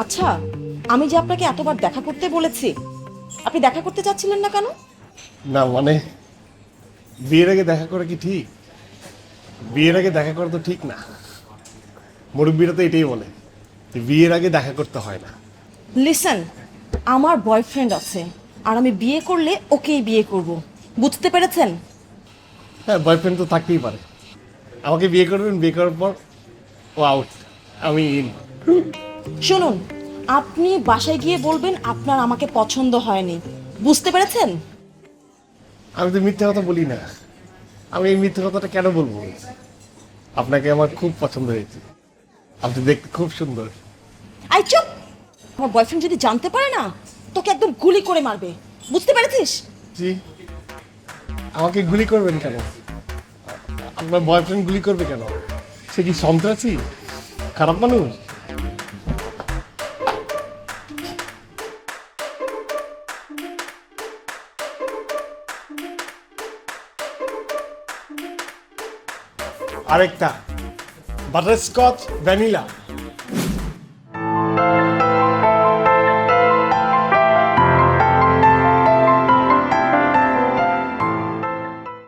আচ্ছা আমি যে আপনাকে এতবার দেখা করতে বলেছি আপনি দেখা করতে চাচ্ছিলেন না কেন? না মানে বিয়ের আগে দেখা করা কি ঠিক? বিয়ের আগে দেখা করা তো ঠিক না। মুরব্বীরা তো এটাই বলে যে বিয়ের আগে দেখা করতে হয় না। লিসেন আমার বয়ফ্রেন্ড আছে আর আমি বিয়ে করলে ওকেই বিয়ে করব। বুঝতে পেরেছেন? হ্যাঁ বয়ফ্রেন্ড তো থাকতেই পারে। আমাকে বিয়ে করবেন বিয়ে করার পর ও আউট আমি ইন শুনুন আপনি বাসায় গিয়ে বলবেন আপনার আমাকে পছন্দ হয়নি। বুঝতে পেরেছেন? আমি তো মিথ্যে কথা বলি না। আমি এই মিথ্যে কথাটা কেন বলব? আপনাকে আমার খুব পছন্দ হয়েছে। আপনি দেখতে খুব সুন্দর। আই চুপ! আমার বয়ফ্রেন্ড যদি জানতে পারে না তোকে একদম গুলি করে মারবে। বুঝতে পেরেছিস? জি। আমাকে গুলি করবেন কেন? আপনার বয়ফ্রেন্ড গুলি করবে কেন? সে কি সন্ত্রাসী? খারাপ মানুষ? আরেকটা। Butterscotch vanilla.